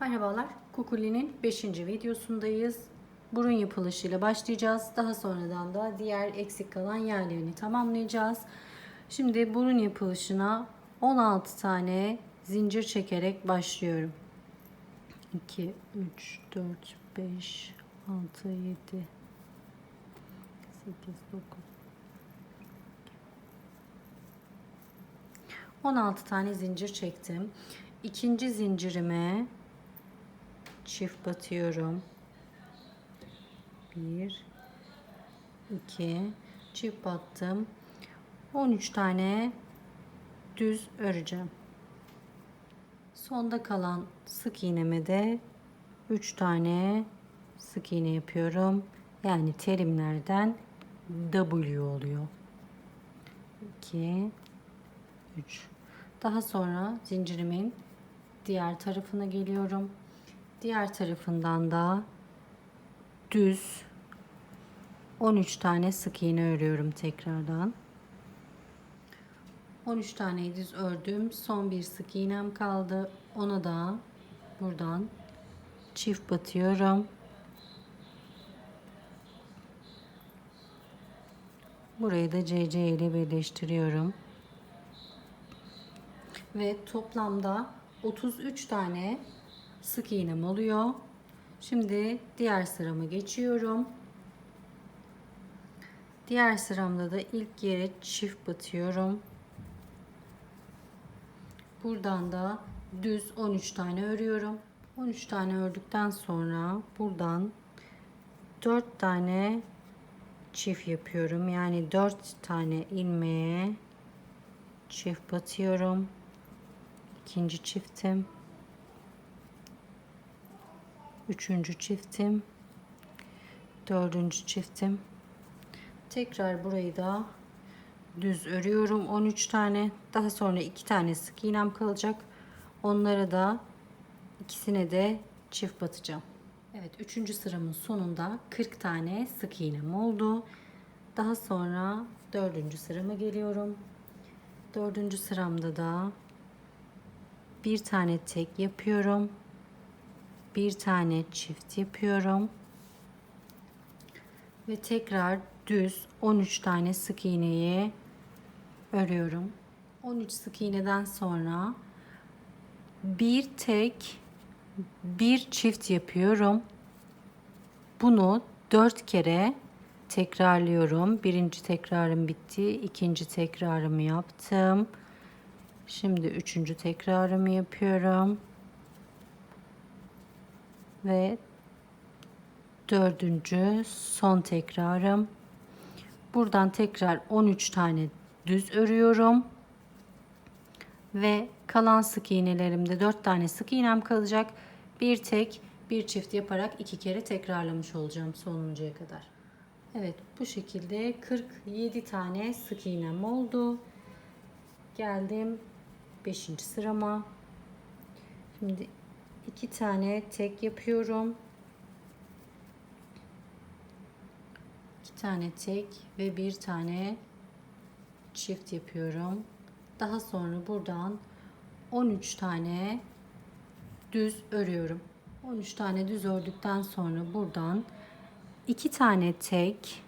Merhabalar, Kukuli'nin 5. videosundayız. Burun yapılışıyla başlayacağız. Daha sonradan da diğer eksik kalan yerlerini tamamlayacağız. Şimdi burun yapılışına 16 tane zincir çekerek başlıyorum. 2, 3, 4, 5, 6, 7, 8, 9, 16 tane zincir çektim. İkinci zincirime çift batıyorum. 1 2 çift battım. 13 tane düz öreceğim. Sonda kalan sık iğneme de 3 tane sık iğne yapıyorum. Yani terimlerden W oluyor. 2 3 daha sonra zincirimin diğer tarafına geliyorum. Diğer tarafından da düz 13 tane sık iğne örüyorum tekrardan. 13 tane düz ördüm. Son bir sık iğnem kaldı. Ona da buradan çift batıyorum. Burayı da CC ile birleştiriyorum ve toplamda 33 tane sık iğnem oluyor. Şimdi diğer sırama geçiyorum. Diğer sıramda da ilk yere çift batıyorum. Buradan da düz 13 tane örüyorum. 13 tane ördükten sonra buradan 4 tane çift yapıyorum. Yani 4 tane ilmeğe çift batıyorum ikinci çiftim üçüncü çiftim. Dördüncü çiftim. Tekrar burayı da düz örüyorum. 13 tane daha sonra iki tane sık iğnem kalacak. Onlara da ikisine de çift batacağım. Evet üçüncü sıramın sonunda 40 tane sık iğnem oldu. Daha sonra dördüncü sırama geliyorum. Dördüncü sıramda da bir tane tek yapıyorum. Bir tane çift yapıyorum. Ve tekrar düz 13 tane sık iğneyi örüyorum. 13 sık iğneden sonra bir tek bir çift yapıyorum. Bunu 4 kere tekrarlıyorum. Birinci tekrarım bitti. ikinci tekrarımı yaptım. Şimdi üçüncü tekrarımı yapıyorum. Ve dördüncü son tekrarım. Buradan tekrar 13 tane düz örüyorum. Ve kalan sık iğnelerimde 4 tane sık iğnem kalacak. Bir tek bir çift yaparak iki kere tekrarlamış olacağım sonuncuya kadar. Evet bu şekilde 47 tane sık iğnem oldu. Geldim 5. sırama. Şimdi iki tane tek yapıyorum. iki tane tek ve bir tane çift yapıyorum. Daha sonra buradan 13 tane düz örüyorum. 13 tane düz ördükten sonra buradan iki tane tek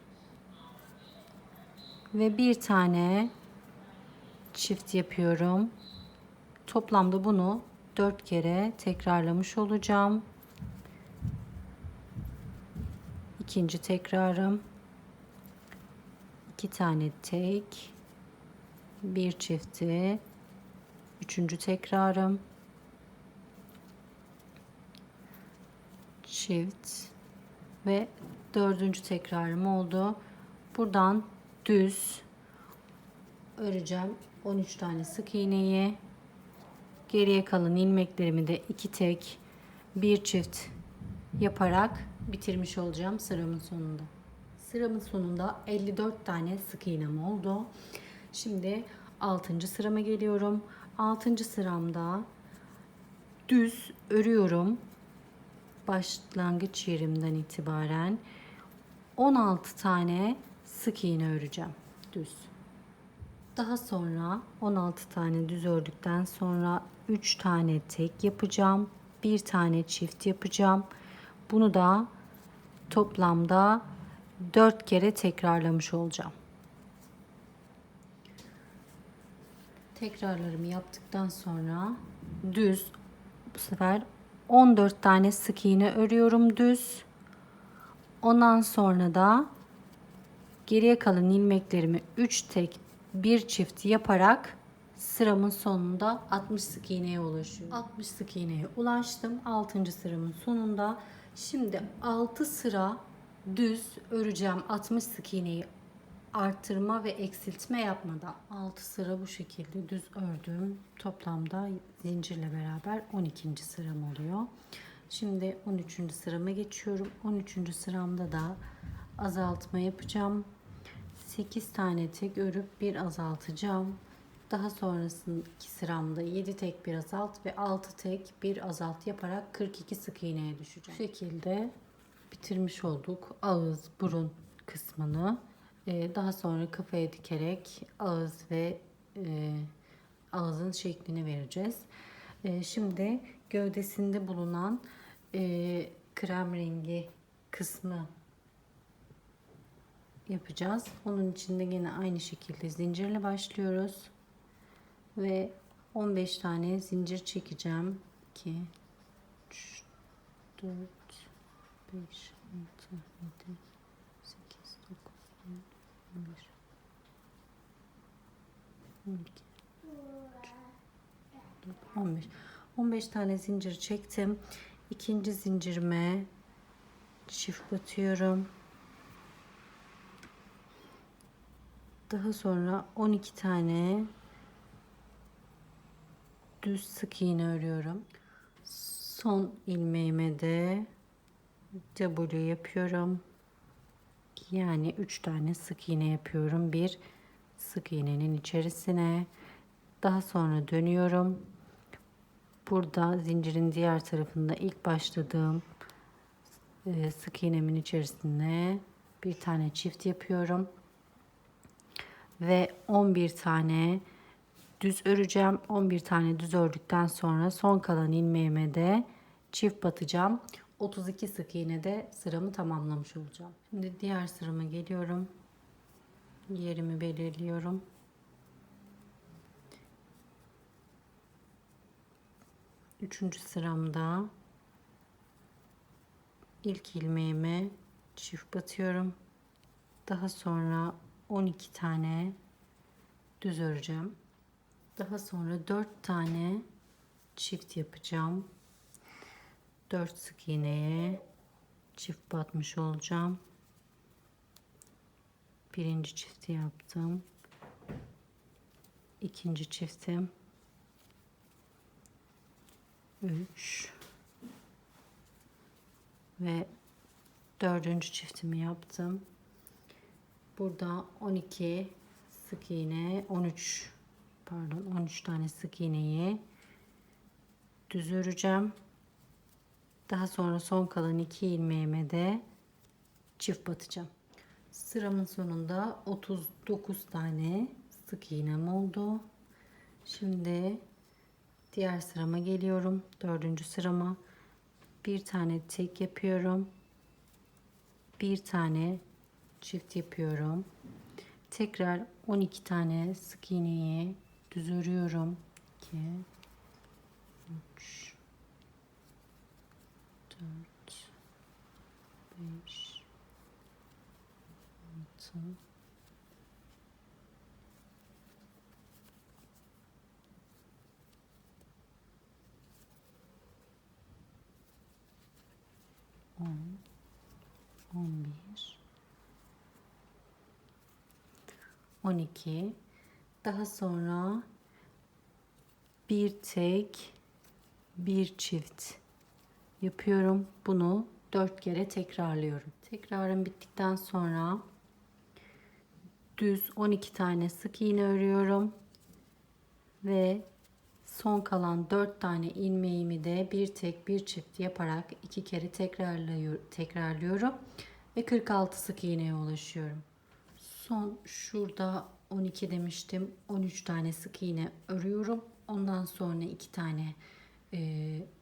ve bir tane çift yapıyorum. Toplamda bunu 4 kere tekrarlamış olacağım. İkinci tekrarım. iki tane tek. Bir çifti. Üçüncü tekrarım. Çift. Ve dördüncü tekrarım oldu. Buradan düz öreceğim 13 tane sık iğneyi Geriye kalan ilmeklerimi de iki tek bir çift yaparak bitirmiş olacağım sıramın sonunda. Sıramın sonunda 54 tane sık iğnem oldu. Şimdi 6. sırama geliyorum. 6. sıramda düz örüyorum. Başlangıç yerimden itibaren 16 tane sık iğne öreceğim düz. Daha sonra 16 tane düz ördükten sonra 3 tane tek yapacağım. bir tane çift yapacağım. Bunu da toplamda 4 kere tekrarlamış olacağım. Tekrarlarımı yaptıktan sonra düz bu sefer 14 tane sık iğne örüyorum düz. Ondan sonra da geriye kalan ilmeklerimi 3 tek bir çift yaparak sıramın sonunda 60 sık iğneye ulaşıyorum. 60 sık iğneye ulaştım. 6. sıramın sonunda. Şimdi 6 sıra düz öreceğim 60 sık iğneyi artırma ve eksiltme yapmadan 6 sıra bu şekilde düz ördüm. Toplamda zincirle beraber 12. sıram oluyor. Şimdi 13. sırama geçiyorum. 13. sıramda da azaltma yapacağım. 8 tane tek örüp bir azaltacağım. Daha sonrasındaki sıramda 7 tek bir azalt ve 6 tek bir azalt yaparak 42 sık iğneye düşeceğim. Bu şekilde bitirmiş olduk ağız burun kısmını. Ee, daha sonra kafaya dikerek ağız ve e, ağzın şeklini vereceğiz. Ee, şimdi gövdesinde bulunan e, krem rengi kısmı yapacağız. Onun için de yine aynı şekilde zincirle başlıyoruz. Ve 15 tane zincir çekeceğim. 2 3 4 5 6 7 8 9 10 11 12 15 15 tane zincir çektim. İkinci zincirime çift batıyorum. Daha sonra 12 tane düz sık iğne örüyorum. Son ilmeğime de W yapıyorum. Yani 3 tane sık iğne yapıyorum. Bir sık iğnenin içerisine. Daha sonra dönüyorum. Burada zincirin diğer tarafında ilk başladığım e, sık iğnemin içerisine bir tane çift yapıyorum ve 11 tane düz öreceğim. 11 tane düz ördükten sonra son kalan ilmeğime de çift batacağım. 32 sık iğne de sıramı tamamlamış olacağım. Şimdi diğer sırama geliyorum. Yerimi belirliyorum. Üçüncü sıramda ilk ilmeğime çift batıyorum. Daha sonra 12 tane düz öreceğim. Daha sonra 4 tane çift yapacağım. 4 sık iğneye çift batmış olacağım. Birinci çifti yaptım. İkinci çiftim. 3 ve dördüncü çiftimi yaptım. Burada 12 sık iğne 13 pardon 13 tane sık iğneyi düz öreceğim. Daha sonra son kalan iki ilmeğime de çift batacağım. Sıramın sonunda 39 tane sık iğnem oldu. Şimdi diğer sırama geliyorum. Dördüncü sırama bir tane tek yapıyorum. Bir tane çift yapıyorum. Tekrar 12 tane sık iğneyi düz örüyorum. 2 3 4 5 6 12 daha sonra bir tek bir çift yapıyorum. Bunu dört kere tekrarlıyorum. Tekrarım bittikten sonra düz 12 tane sık iğne örüyorum. Ve son kalan 4 tane ilmeğimi de bir tek bir çift yaparak iki kere tekrarlıyorum. Ve 46 sık iğneye ulaşıyorum son şurada 12 demiştim 13 tane sık iğne örüyorum ondan sonra iki tane e,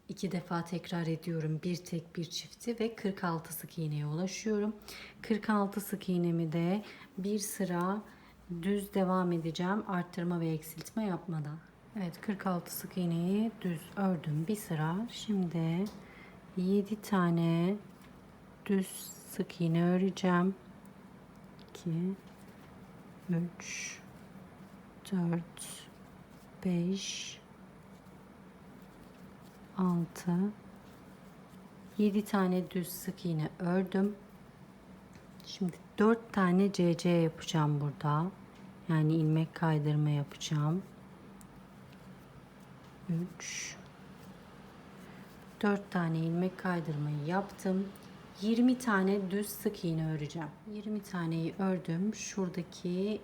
iki defa tekrar ediyorum. Bir tek bir çifti ve 46 sık iğneye ulaşıyorum. 46 sık iğnemi de bir sıra düz devam edeceğim. Arttırma ve eksiltme yapmadan. Evet 46 sık iğneyi düz ördüm bir sıra. Şimdi 7 tane düz sık iğne öreceğim. 2 3 4 5 6 7 tane düz sık iğne ördüm. Şimdi 4 tane CC yapacağım burada. Yani ilmek kaydırma yapacağım. 3 4 tane ilmek kaydırmayı yaptım. 20 tane düz sık iğne öreceğim. 20 taneyi ördüm. Şuradaki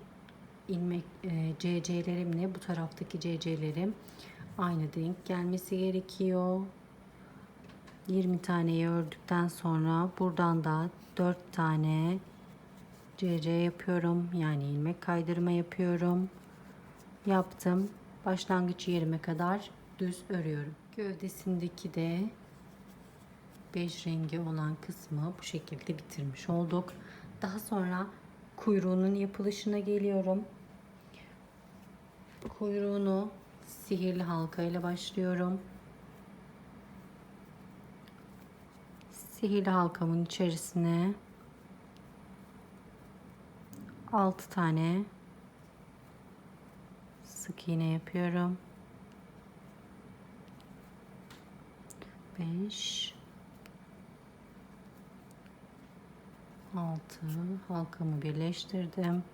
ilmek e, CC'lerimle bu taraftaki CC'lerim aynı denk gelmesi gerekiyor. 20 taneyi ördükten sonra buradan da 4 tane CC yapıyorum. Yani ilmek kaydırma yapıyorum. Yaptım. Başlangıç yerime kadar düz örüyorum. Gövdesindeki de bej rengi olan kısmı bu şekilde bitirmiş olduk. Daha sonra kuyruğunun yapılışına geliyorum. Kuyruğunu sihirli halka ile başlıyorum. Sihirli halkamın içerisine 6 tane sık iğne yapıyorum. 5 6 halkamı birleştirdim.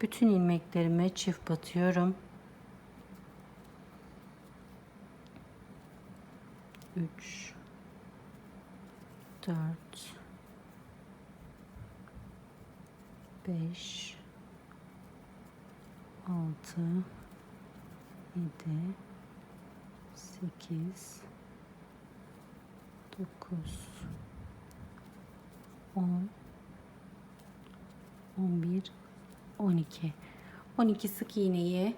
Bütün ilmeklerime çift batıyorum. 3 4 5 6 7 8 9 10 11 12 12 sık iğneyi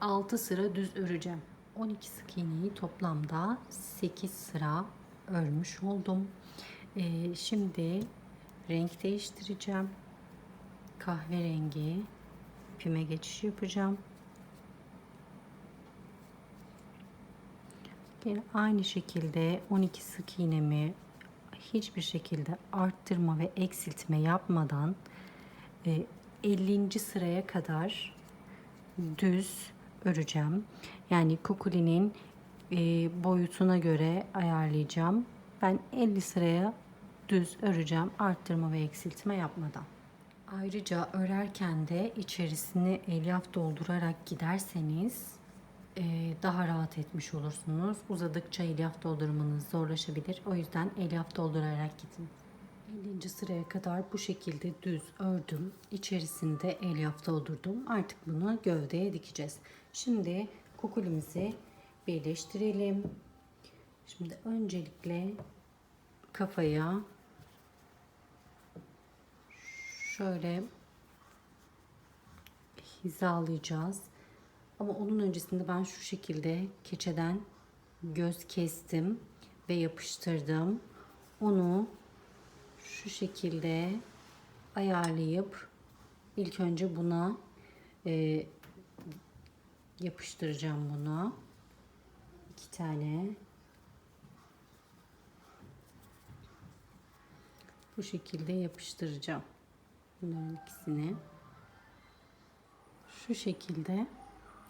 6 sıra düz öreceğim. 12 sık iğneyi toplamda 8 sıra örmüş oldum. E, şimdi renk değiştireceğim. Kahverengi ipime geçiş yapacağım Yine aynı şekilde 12 sık iğnemi hiçbir şekilde arttırma ve eksiltme yapmadan 50. sıraya kadar düz öreceğim. Yani kukulinin boyutuna göre ayarlayacağım. Ben 50 sıraya düz öreceğim arttırma ve eksiltme yapmadan. Ayrıca örerken de içerisine elyaf doldurarak giderseniz e, daha rahat etmiş olursunuz. Uzadıkça elyaf doldurmanız zorlaşabilir. O yüzden elyaf doldurarak gidin. 50. sıraya kadar bu şekilde düz ördüm. İçerisinde elyaf doldurdum. Artık bunu gövdeye dikeceğiz. Şimdi kukulimizi birleştirelim. Şimdi öncelikle kafaya şöyle hizalayacağız. Ama onun öncesinde ben şu şekilde keçeden göz kestim ve yapıştırdım. Onu şu şekilde ayarlayıp ilk önce buna e, yapıştıracağım buna. iki tane bu şekilde yapıştıracağım. Bunların ikisini şu şekilde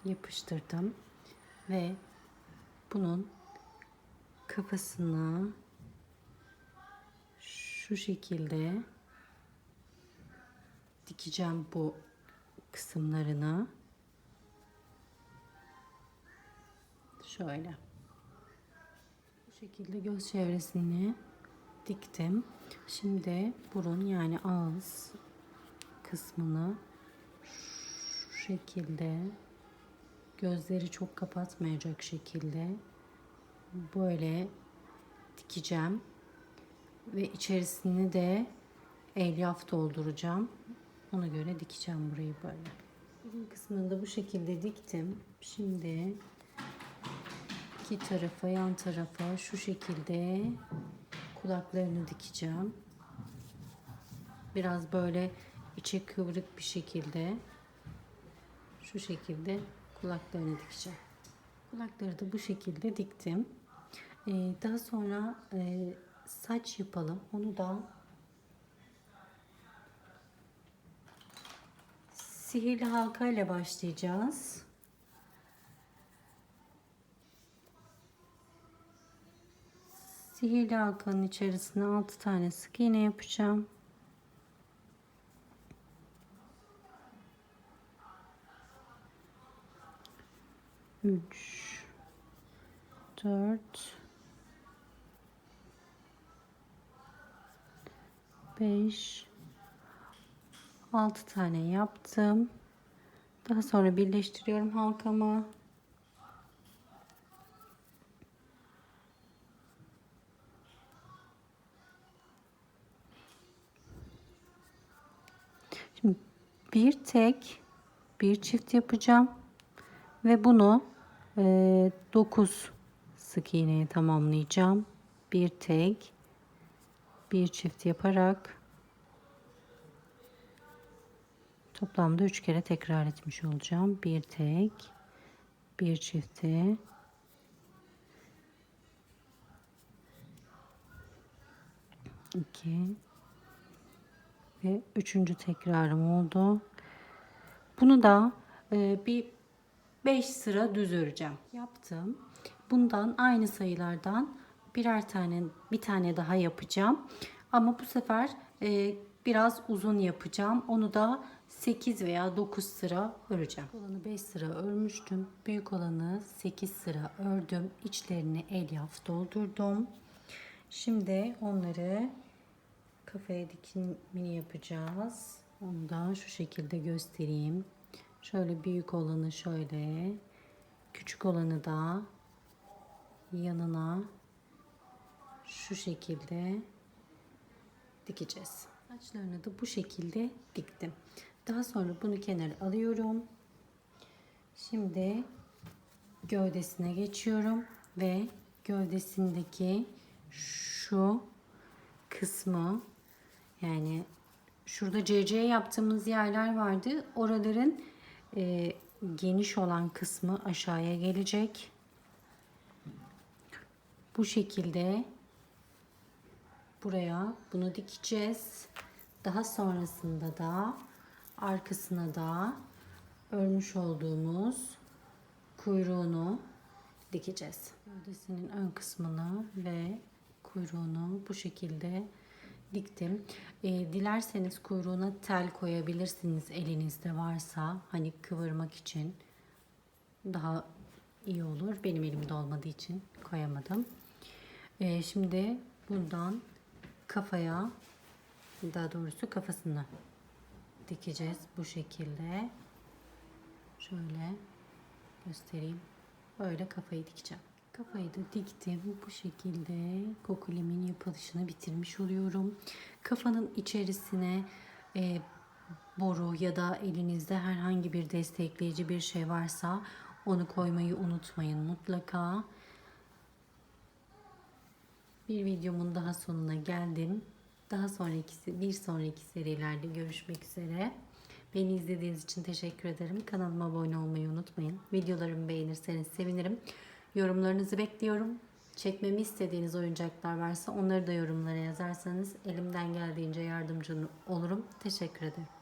yapıştırdım ve bunun kafasına şu şekilde dikeceğim bu kısımlarına şöyle. Bu şekilde göz çevresini diktim. Şimdi burun yani ağız kısmını şu şekilde gözleri çok kapatmayacak şekilde böyle dikeceğim ve içerisini de elyaf dolduracağım. Ona göre dikeceğim burayı böyle. Birim kısmını da bu şekilde diktim. Şimdi iki tarafa yan tarafa şu şekilde kulaklarını dikeceğim. Biraz böyle içe kıvrık bir şekilde şu şekilde kulaklarını dikeceğim. Kulakları da bu şekilde diktim. Ee, daha sonra e, saç yapalım. Onu da sihirli halka ile başlayacağız. Sihirli halkanın içerisine 6 tane sık iğne yapacağım. Üç, dört, beş, altı tane yaptım. Daha sonra birleştiriyorum halkamı. Şimdi bir tek bir çift yapacağım ve bunu 9 sık iğneye tamamlayacağım. Bir tek bir çift yaparak toplamda 3 kere tekrar etmiş olacağım. Bir tek bir çifti iki ve üçüncü tekrarım oldu. Bunu da e, bir 5 sıra düz öreceğim. Yaptım. Bundan aynı sayılardan birer tane bir tane daha yapacağım. Ama bu sefer e, biraz uzun yapacağım. Onu da 8 veya 9 sıra öreceğim. Olanı 5 sıra örmüştüm. Büyük olanı 8 sıra ördüm. İçlerini elyaf doldurdum. Şimdi onları kafaya dikimini yapacağız. Onu da şu şekilde göstereyim. Şöyle büyük olanı şöyle, küçük olanı da yanına şu şekilde dikeceğiz. Saçlarını da bu şekilde diktim. Daha sonra bunu kenara alıyorum. Şimdi gövdesine geçiyorum ve gövdesindeki şu kısmı yani şurada CC yaptığımız yerler vardı. Oraların e, geniş olan kısmı aşağıya gelecek. Bu şekilde buraya bunu dikeceğiz. Daha sonrasında da arkasına da örmüş olduğumuz kuyruğunu dikeceğiz. Gövdesinin ön kısmını ve kuyruğunu bu şekilde diktim. E, dilerseniz kuyruğuna tel koyabilirsiniz elinizde varsa hani kıvırmak için daha iyi olur. Benim elimde olmadığı için koyamadım. E, şimdi buradan kafaya daha doğrusu kafasını dikeceğiz bu şekilde. Şöyle göstereyim. Böyle kafayı dikeceğim. Kafayı da diktim. Bu şekilde kokulemin yapılışını bitirmiş oluyorum. Kafanın içerisine e, boru ya da elinizde herhangi bir destekleyici bir şey varsa onu koymayı unutmayın mutlaka. Bir videomun daha sonuna geldim. Daha sonraki bir sonraki serilerde görüşmek üzere. Beni izlediğiniz için teşekkür ederim. Kanalıma abone olmayı unutmayın. Videolarımı beğenirseniz sevinirim. Yorumlarınızı bekliyorum. Çekmemi istediğiniz oyuncaklar varsa onları da yorumlara yazarsanız elimden geldiğince yardımcı olurum. Teşekkür ederim.